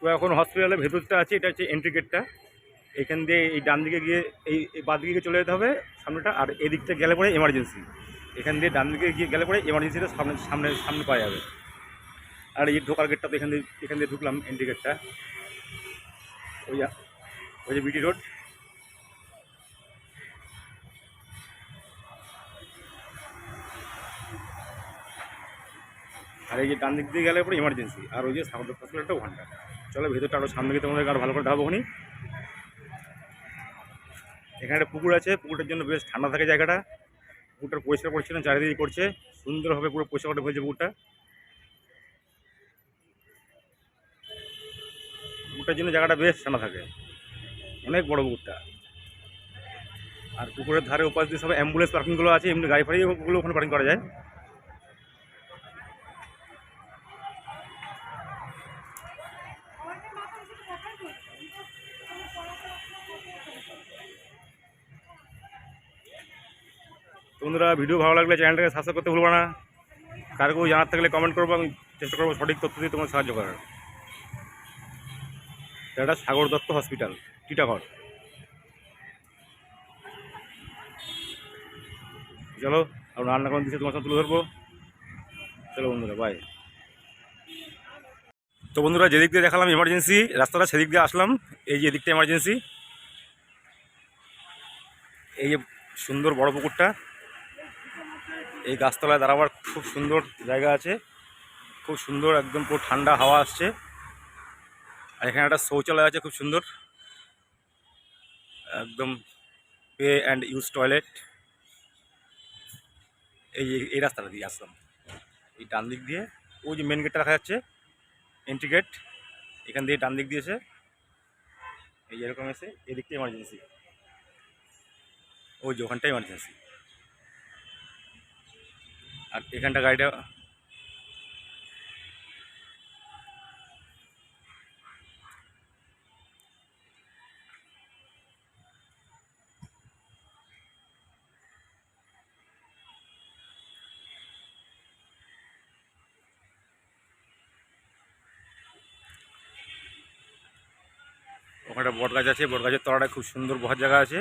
তো এখন হসপিটালের ভেতরটা আছে, এটা হচ্ছে এন্ট্রি গেটটা এখান দিয়ে এই ডান দিকে গিয়ে, এই এই বাঁ দিকে চলে যেতে হবে সামনেটা, আর এদিকটা গেলে পরে এমার্জেন্সি এখান দিয়ে ডান দিকে গিয়ে গেলে পরে এমার্জেন্সিটা সামনে সামনে সামনে পাওয়া যাবে। আর এই ঢোকার গেটটা তো এখান দিয়ে এখান দিয়ে ঢুকলাম এন্ট্রি গেটটা ওই ওই যে বিটি রোড আর এই যে ডান দিক দিয়ে গেলে পরে এমার্জেন্সি আর ওই যে সাগর হসপিটালটা ওখানটা। চলো, ভেতরটা আরও সামনে গিয়ে তোমাদের আরও ভালো করে দেখাবো নি এখানে একটা পুকুর আছে, পুকুরটার জন্য বেশ ঠান্ডা থাকে জায়গাটা। পুকুরটা পরিষ্কার পরিচ্ছন্ন চারিদিকে করছে সুন্দরভাবে পুরো পরিষ্কার করে হয়েছে পুকুরটা। পুকুরটার জন্য জায়গাটা বেশ ঠান্ডা থাকে। অনেক বড় পুকুরটা। আর পুকুরের ধারে উপাস দিয়ে সব অ্যাম্বুলেন্স পার্কিংগুলো আছে, এমনি গাড়ি ফাড়ি ওগুলো ওখানে পার্কিং করা যায়। বন্ধুরা, ভিডিও ভালো লাগলে চ্যানেলটাকে সাবস্ক্রাইব করতে ভুলবো না। কার কেউ জানার থাকলে কমেন্ট করব, আমি চেষ্টা করব সঠিক তথ্য দিয়ে তোমার সাহায্য করার। এটা সাগর দত্ত হসপিটাল টিটাগড়। চলো, আর রান্না করে দিচ্ছে তোমার সাথে তুলে ধরবো। চলো বন্ধুরা বাই তো বন্ধুরা, যেদিক দিয়ে দেখালাম এমার্জেন্সি রাস্তাটা সেদিক দিয়ে আসলাম। এই যে এদিকটা এমার্জেন্সি এই যে সুন্দর বড় পুকুরটা। এই গাছতলায় দাঁড়াবার খুব সুন্দর জায়গা আছে। খুব সুন্দর, একদম পুরো ঠান্ডা হাওয়া আসছে। আর এখানে একটা শৌচালয় আছে খুব সুন্দর। একদম পে অ্যান্ড ইউজ টয়লেট। এই এই রাস্তাটা দিয়ে আসলাম। এই ডান দিক দিয়ে, ওই যে মেন গেটটা দেখা যাচ্ছে এন্ট্রি গেট এখান দিয়ে ডান দিক দিয়ে এসে, এই এরকম এসে এদিকটা এমার্জেন্সি ওই যে ওখানটা এমার্জেন্সি আর এখানটা গাড়িটা ওখানে বট গাছ আছে বট গাছের তলাটা খুব সুন্দর বহার জায়গা আছে।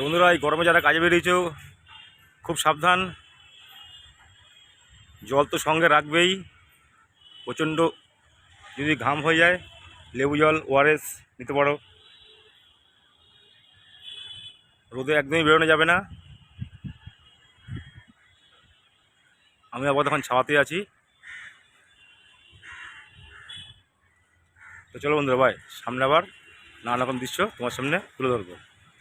তো বন্ধুরা, এই গরমে যারা কাজে বেরিয়েছো, খুব সাবধান। জল তো সঙ্গে রাখবেই। প্রচণ্ড যদি ঘাম হয়ে যায়, লেবু জল ওআরএস নিতে পারো। রোদে একদমই বেরোনো যাবে না। আমি আবার এখন ছাওয়াতে আছি। তো চলো বন্ধুরা, ভাই, সামনে আবার নানা রকম দৃশ্য তোমার সামনে তুলে ধরবো।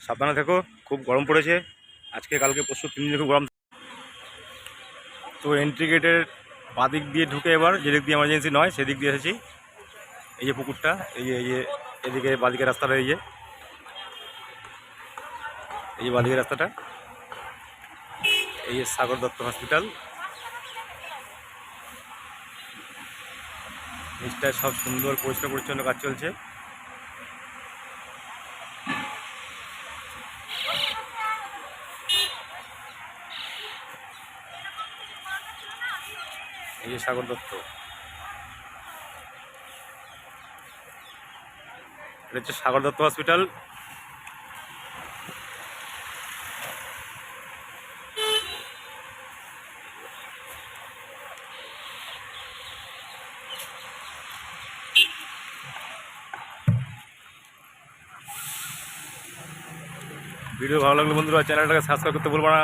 সাবধানে থেকো, খুব গরম পড়েছে। আজকে কালকে পরশু তিন দিন খুব গরম তো এন্ট্রি গেটের বাদিক দিয়ে ঢুকে এবার, যেদিক দিয়ে এমার্জেন্সি নয়, সেদিক দিয়ে এসেছি। এই যে পুকুরটা, এই যে এই যে, এদিকে বাদিকে রাস্তাটা, এই যে। এই যে বাদিকে রাস্তাটা। এই যে সাগর দত্ত হসপিটাল নিচটায় সব সুন্দর পরিষ্কার পরিচ্ছন্ন কাজ চলছে। সাগর দত্ত। এটা হচ্ছে সাগর দত্ত হসপিটাল। ভিডিও ভালো লাগলে বন্ধুরা চ্যানেলটাকে সাবস্ক্রাইব করতে ভুলবো না।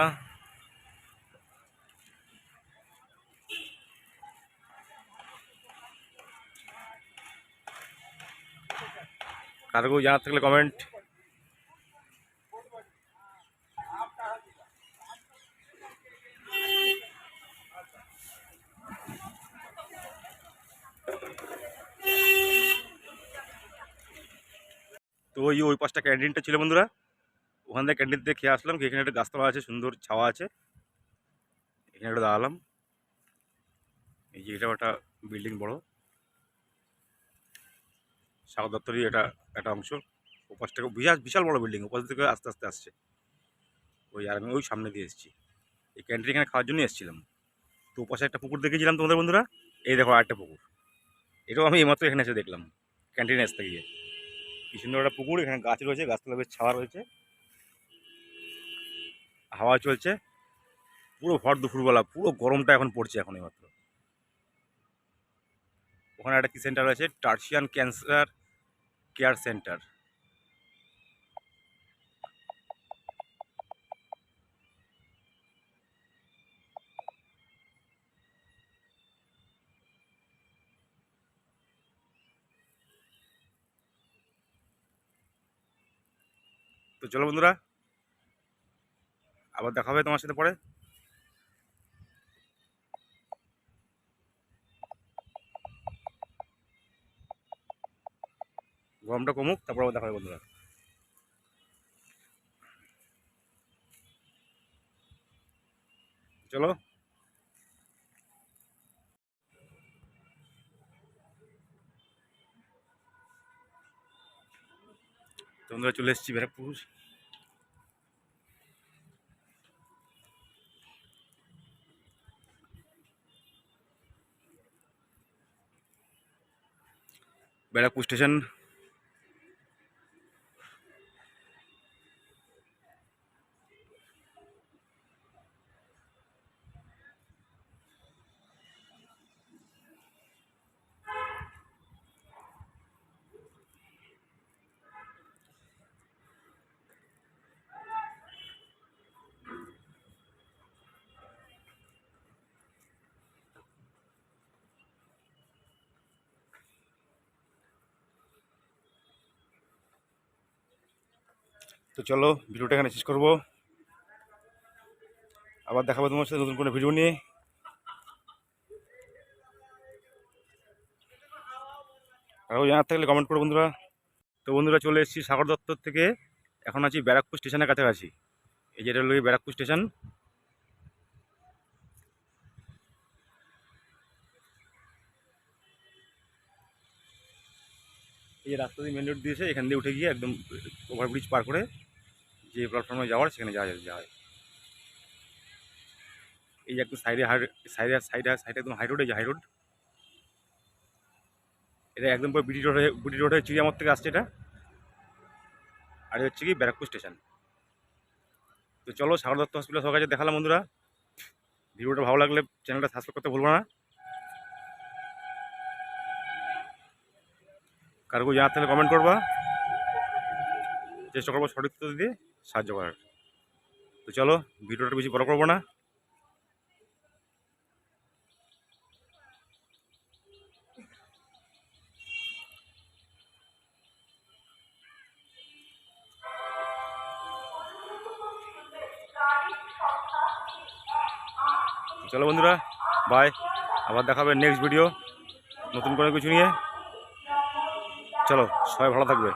কারও জানার থাকলে কমেন্ট তো ওই ওই পাশটা ক্যান্টিনটা ছিল বন্ধুরা। ওখান থেকে ক্যান্টিন থেকে খেয়ে আসলাম এখানে একটা গাছতলা আছে, সুন্দর ছাওয়া আছে। এখানে একটা দাঁড়ালাম। এই যে এটা একটা বিল্ডিং বড়। সাগর দপ্তরই এটা, একটা অংশ। ওপাশ থেকে বিশাল বিশাল বড় বিল্ডিং ওপাশ থেকে আস্তে আস্তে আসছে। ওই আর আমি ওই সামনে দিয়ে এসেছি। এই ক্যান্টিন এখানে খাওয়ার জন্যই এসেছিলাম। তো ওপাশে একটা পুকুর দেখেছিলাম তোমাদের বন্ধুরা? এই দেখো আরেকটা পুকুর। এটাও আমি এইমাত্র এখানে এসে দেখলাম ক্যান্টিনে আসতে গিয়ে। কি সুন্দর একটা পুকুর, এখানে গাছ রয়েছে গাছতলা বেশ ছাওয়া রয়েছে। হাওয়া চলছে। পুরো ভর দুপুরবেলা, পুরো গরমটা এখন পড়ছে এখন এইমাত্র। ওখানে একটা কি সেন্টার রয়েছে? টার্সিয়ান ক্যান্সার কেয়ার সেন্টার তো চলো বন্ধুরা, আবার দেখা হবে তোমার সাথে পরে। গরমটা কমুক, তারপর আবার দেখা হবে বন্ধুরা। চলো। তো বন্ধুরা চলে এসেছি ব্যারাকপুর। ব্যারাকপুর স্টেশন তো চলো ভিডিওটা এখানে শেষ করব। আবার দেখাবো তোমার সাথে নতুন কোনো ভিডিও নিয়ে। আরও জানার থাকলে কমেন্ট করো বন্ধুরা। তো বন্ধুরা চলে এসেছি সাগর দত্তর থেকে। এখন আছি ব্যারাকপুর স্টেশনের কাছাকাছি। এই যেটা হলো ব্যারাকপুর স্টেশন। এই যে রাস্তা দিয়ে মেন রোড দিয়েছে, এখান দিয়ে উঠে গিয়ে একদম ওভারব্রিজ পার করে যে প্ল্যাটফর্মে যাওয়ার, সেখানে যাওয়া হয় এই যে একদম সাইডে হাই সাইডে সাইডে সাইডে একদম হাই রোড যে হাই রোড এটা একদম পুরো বিডি রোডে বিডি রোডে চিড়িয়ামর থেকে আসছে এটা। আর হচ্ছে কি ব্যারাকপুর স্টেশন তো চলো, সাগর দত্ত হসপিটাল সবার কাছে দেখালাম বন্ধুরা। ভিডিওটা ভালো লাগলে চ্যানেলটা সাবস্ক্রাইব করতে ভুলবো না। কারও জানার থাকলে কমেন্ট করবা। চেষ্টা করব সঠিক দিয়ে। সাহায্য করার। তো চলো, ভিডিওটা বেশি বড় করব না। চলো বন্ধুরা বাই আবার দেখাবে নেক্সট ভিডিও নতুন কোনো কিছু নিয়ে। চলো, সবাই ভালো থাকবে।